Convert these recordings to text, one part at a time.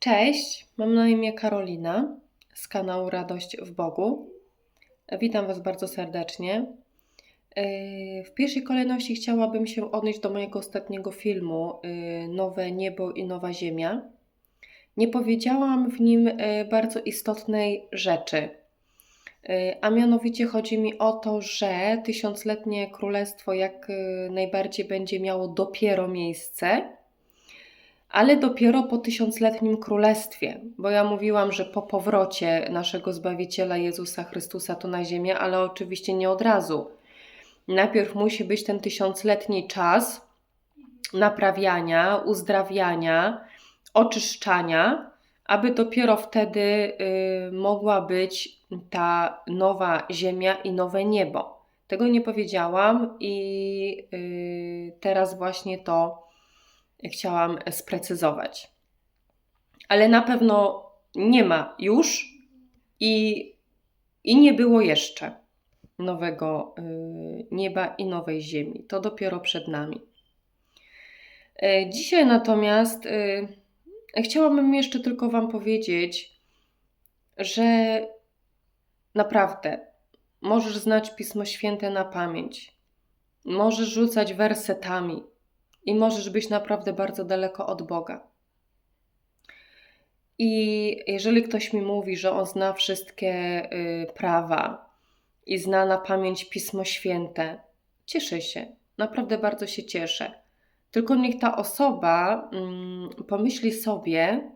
Cześć, mam na imię Karolina z kanału Radość w Bogu. Witam Was bardzo serdecznie. Yy, W pierwszej kolejności chciałabym się odnieść do mojego ostatniego filmu yy, Nowe Niebo i Nowa Ziemia. Nie powiedziałam w nim yy, bardzo istotnej rzeczy. A mianowicie chodzi mi o to, że tysiącletnie królestwo jak najbardziej będzie miało dopiero miejsce ale dopiero po tysiącletnim królestwie, bo ja mówiłam, że po powrocie naszego Zbawiciela Jezusa Chrystusa tu na ziemię, ale oczywiście nie od razu. Najpierw musi być ten tysiącletni czas naprawiania, uzdrawiania, oczyszczania, aby dopiero wtedy y, mogła być ta nowa ziemia i nowe niebo. Tego nie powiedziałam i y, teraz właśnie to chciałam sprecyzować. Ale na pewno nie ma już i, i nie było jeszcze nowego y, nieba i nowej ziemi. To dopiero przed nami. Y, Dzisiaj natomiast y, chciałabym jeszcze tylko Wam powiedzieć, że naprawdę możesz znać Pismo Święte na pamięć. Możesz rzucać wersetami, i możesz być naprawdę bardzo daleko od Boga. I jeżeli ktoś mi mówi, że on zna wszystkie y, prawa i zna na pamięć Pismo Święte, cieszę się, naprawdę bardzo się cieszę. Tylko niech ta osoba mm, pomyśli sobie,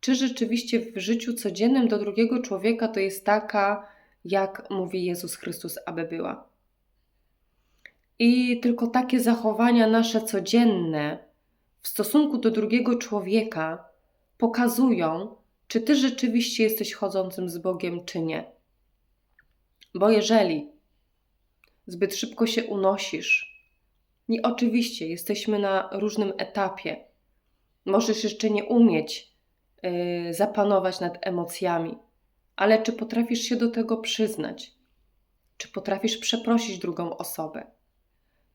czy rzeczywiście w życiu codziennym do drugiego człowieka to jest taka, jak mówi Jezus Chrystus, aby była. I tylko takie zachowania nasze codzienne w stosunku do drugiego człowieka pokazują, czy ty rzeczywiście jesteś chodzącym z Bogiem, czy nie. Bo jeżeli zbyt szybko się unosisz, i oczywiście jesteśmy na różnym etapie, możesz jeszcze nie umieć yy, zapanować nad emocjami, ale czy potrafisz się do tego przyznać? Czy potrafisz przeprosić drugą osobę?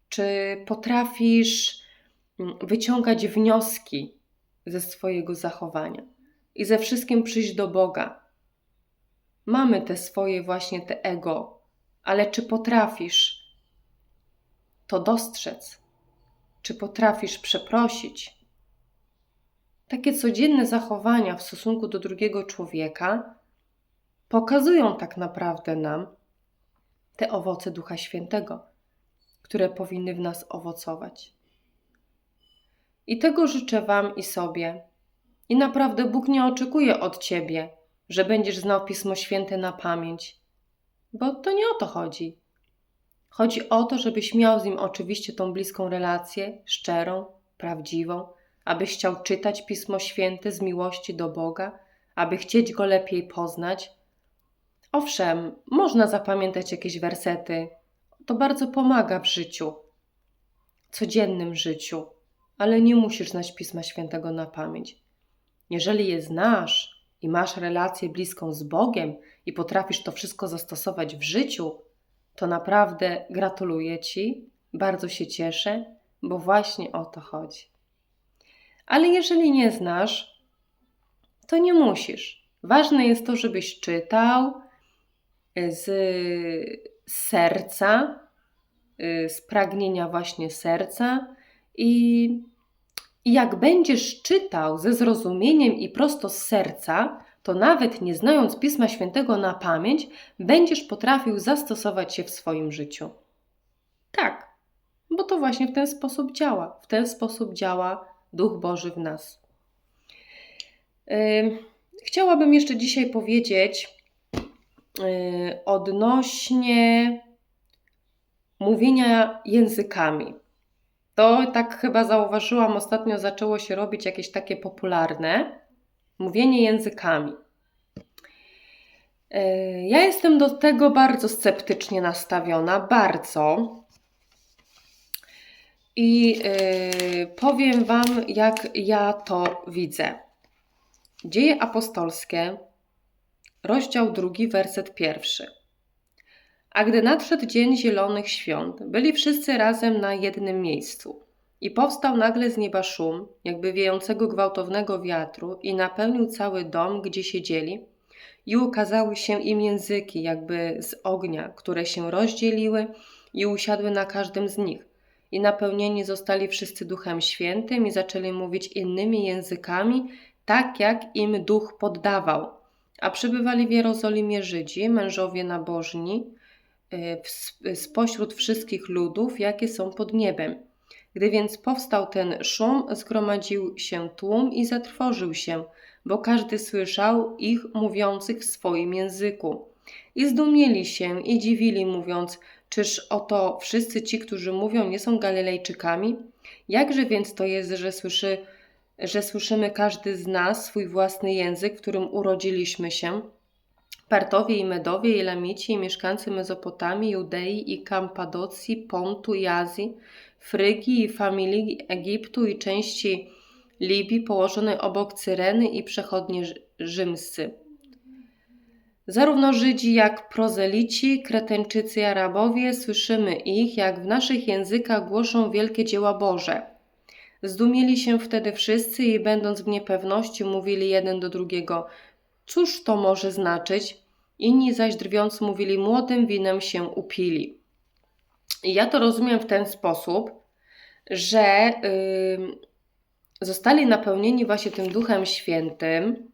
Czy potrafisz mm, wyciągać wnioski ze swojego zachowania i ze wszystkim przyjść do Boga? Mamy te swoje właśnie te ego, ale czy potrafisz to dostrzec? Czy potrafisz przeprosić? Takie codzienne zachowania w stosunku do drugiego człowieka pokazują tak naprawdę nam te owoce Ducha Świętego które powinny w nas owocować. I tego życzę Wam i sobie. I naprawdę Bóg nie oczekuje od Ciebie, że będziesz znał Pismo Święte na pamięć, bo to nie o to chodzi. Chodzi o to, żebyś miał z Nim oczywiście tą bliską relację, szczerą, prawdziwą, abyś chciał czytać Pismo Święte z miłości do Boga, aby chcieć Go lepiej poznać. Owszem, można zapamiętać jakieś wersety, to bardzo pomaga w życiu, codziennym życiu, ale nie musisz znać Pisma Świętego na pamięć. Jeżeli je znasz i masz relację bliską z Bogiem i potrafisz to wszystko zastosować w życiu, to naprawdę gratuluję Ci, bardzo się cieszę, bo właśnie o to chodzi. Ale jeżeli nie znasz, to nie musisz. Ważne jest to, żebyś czytał z serca, y, z pragnienia właśnie serca i, jak będziesz czytał ze zrozumieniem i prosto z serca, to nawet nie znając Pisma Świętego na pamięć, będziesz potrafił zastosować się w swoim życiu. Tak, bo to właśnie w ten sposób działa. W ten sposób działa Duch Boży w nas. Chciałabym jeszcze dzisiaj powiedzieć, Y, odnośnie mówienia językami. To tak chyba zauważyłam, ostatnio zaczęło się robić jakieś takie popularne mówienie językami. Y, ja jestem do tego bardzo sceptycznie nastawiona, bardzo. I yy, powiem Wam, jak ja to widzę. Dzieje apostolskie, rozdział drugi, werset pierwszy. A gdy nadszedł dzień zielonych świąt, byli wszyscy razem na jednym miejscu. I powstał nagle z nieba szum, jakby wiejącego gwałtownego wiatru, i napełnił cały dom, gdzie siedzieli, i ukazały się im języki, jakby z ognia, które się rozdzieliły i usiadły na każdym z nich. I napełnieni zostali wszyscy Duchem Świętym i zaczęli mówić innymi językami, tak jak im Duch poddawał. A przybywali w Jerozolimie Żydzi, mężowie nabożni, y, spośród wszystkich ludów, jakie są pod niebem. Gdy więc powstał ten szum, zgromadził się tłum i zatrwożył się, bo każdy słyszał ich mówiących w swoim języku. I zdumieli się i dziwili, mówiąc: Czyż oto wszyscy ci, którzy mówią, nie są Galilejczykami? Jakże więc to jest, że, słyszy, że słyszymy każdy z nas swój własny język, w którym urodziliśmy się? Partowie i Medowie, i i mieszkańcy Mezopotamii, Judei, i Kampadocji, Pontu i Azji, Frygii i familii Egiptu i części Libii położonej obok Cyreny i przechodnie rzymscy. Zarówno Żydzi, jak prozelici, Kretenczycy i Arabowie, słyszymy ich, jak w naszych językach głoszą wielkie dzieła Boże. Zdumieli się wtedy wszyscy i będąc w niepewności mówili jeden do drugiego, cóż to może znaczyć? Inni zaś drwiąc mówili, młodym winem się upili. I ja to rozumiem w ten sposób, że yy, zostali napełnieni właśnie tym Duchem Świętym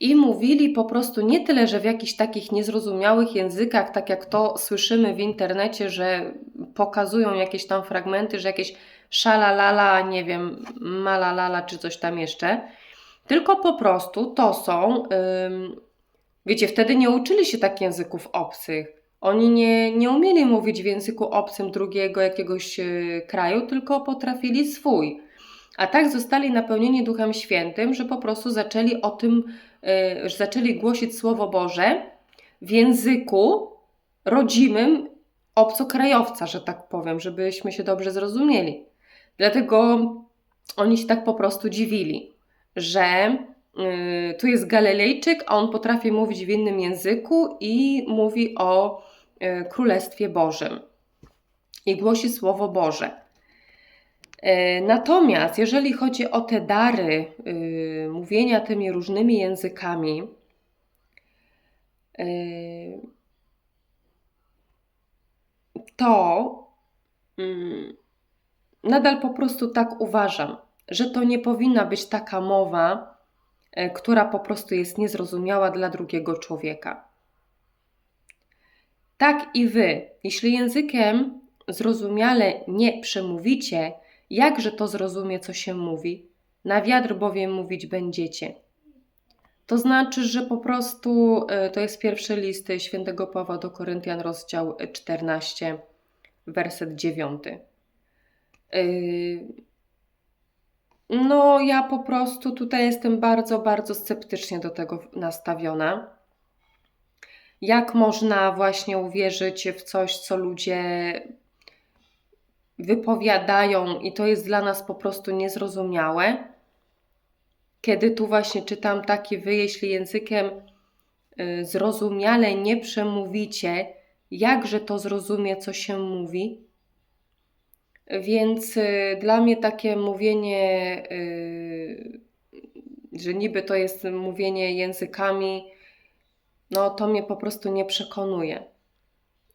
i mówili po prostu nie tyle, że w jakichś takich niezrozumiałych językach, tak jak to słyszymy w internecie, że pokazują jakieś tam fragmenty, że jakieś szalalala, nie wiem, malalala czy coś tam jeszcze, tylko po prostu to są, wiecie, wtedy nie uczyli się tak języków obcych. Oni nie, nie umieli mówić w języku obcym drugiego jakiegoś yy, kraju, tylko potrafili swój. A tak zostali napełnieni Duchem Świętym, że po prostu zaczęli o tym, yy, zaczęli głosić Słowo Boże w języku rodzimym obcokrajowca, że tak powiem, żebyśmy się dobrze zrozumieli. Dlatego oni się tak po prostu dziwili, że yy, tu jest Galilejczyk, a on potrafi mówić w innym języku i mówi o yy, Królestwie Bożym i głosi Słowo Boże. E, natomiast jeżeli chodzi o te dary yy, mówienia tymi różnymi językami, yy, to yy, nadal po prostu tak uważam, że to nie powinna być taka mowa, yy, która po prostu jest niezrozumiała dla drugiego człowieka. Tak i wy, jeśli językiem zrozumiale nie przemówicie, Jakże to zrozumie, co się mówi? Na wiatr bowiem mówić będziecie. To znaczy, że po prostu e, to jest pierwszy list świętego Pawła do Koryntian, rozdział 14, werset 9. E, no, ja po prostu tutaj jestem bardzo, bardzo sceptycznie do tego nastawiona. Jak można właśnie uwierzyć w coś, co ludzie wypowiadają i to jest dla nas po prostu niezrozumiałe. Kiedy tu właśnie czytam taki wy, jeśli językiem y, zrozumiale nie przemówicie, jakże to zrozumie, co się mówi. Więc y, dla mnie takie mówienie, y, że niby to jest mówienie językami, no to mnie po prostu nie przekonuje.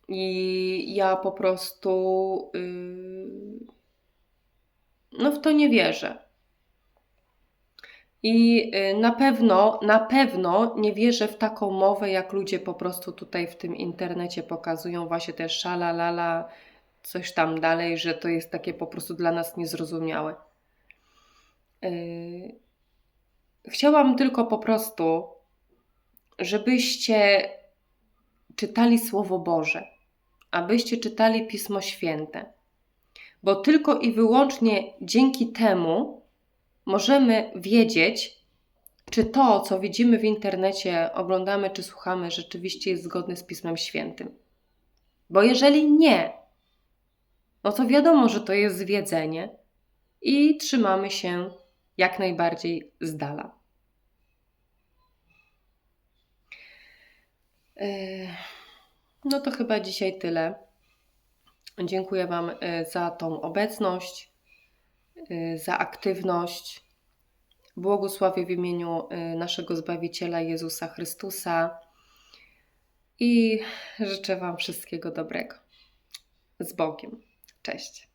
I ja po prostu yy, no w to nie wierzę. I yy, na pewno, na pewno nie wierzę w taką mowę, jak ludzie po prostu tutaj w tym internecie pokazują, właśnie te szalalala, coś tam dalej, że to jest takie po prostu dla nas niezrozumiałe. Yy, chciałam tylko po prostu, żebyście czytali Słowo Boże abyście czytali Pismo Święte, bo tylko i wyłącznie dzięki temu możemy wiedzieć, czy to, co widzimy w internecie, oglądamy czy słuchamy, rzeczywiście jest zgodne z Pismem Świętym. Bo jeżeli nie, no to wiadomo, że to jest zwiedzenie i trzymamy się jak najbardziej z dala. Yy. No to chyba dzisiaj tyle. Dziękuję Wam e, za tą obecność. y, za aktywność. Błogosławię w imieniu y, naszego Zbawiciela Jezusa Chrystusa i życzę Wam wszystkiego dobrego. Z Bogiem. Cześć.